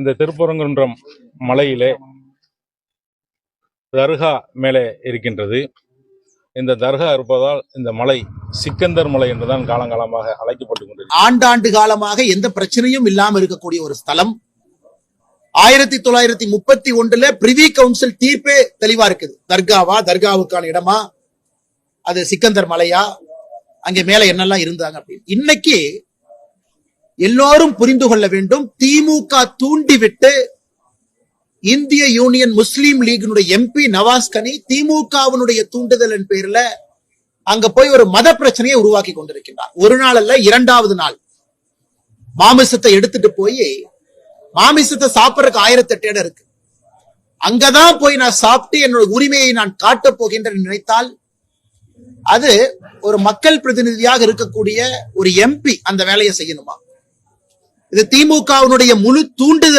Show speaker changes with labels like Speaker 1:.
Speaker 1: இந்த திருப்பரங்குன்றம் மலையிலே தர்கா மேலே இருக்கின்றது. இந்த தர்கா இருப்பதால் இந்த மலை சிக்கந்தர் மலை என்றுதான் காலங்காலமாக அழைக்கப்பட்டு கொண்டிருக்கிறது.
Speaker 2: ஆண்டாண்டு காலமாக எந்த பிரச்சனையும் இல்லாமல் இருக்கக்கூடிய ஒரு ஸ்தலம். ஆயிரத்தி தொள்ளாயிரத்தி முப்பத்தி ஒன்றுல பிரிவி கவுன்சில் தீர்ப்பே தெளிவா இருக்குது. தர்காவா தர்காவுக்கான இடமா? அது சிக்கந்தர் மலையா? அங்கே மேல என்னெல்லாம் இருந்தாங்க அப்படின்னு. இன்னைக்கு எல்லோரும் புரிந்து கொள்ள வேண்டும். திமுக தூண்டிவிட்டு இந்திய யூனியன் முஸ்லீம் லீகினுடைய எம்பி நவாஸ் கனி திமுகவினுடைய தூண்டுதலின் பேர்ல அங்க போய் ஒரு மத பிரச்சனையை உருவாக்கி கொண்டிருக்கின்றார். ஒரு நாள் அல்ல இரண்டாவது நாள். மாமிசத்தை எடுத்துட்டு போய் மாமிசத்தை சாப்பிடறதுக்கு ஆயிரத்தி எட்டு இடம் இருக்கு. அங்கதான் போய் நான் சாப்பிட்டு என்னோட உரிமையை நான் காட்டப் போகின்றேன் நினைத்தால் அது ஒரு மக்கள் பிரதிநிதியாக இருக்கக்கூடிய ஒரு எம்பி அந்த வேலையை செய்யணுமா? இது திமுகவினுடைய முழு தூண்டுதல்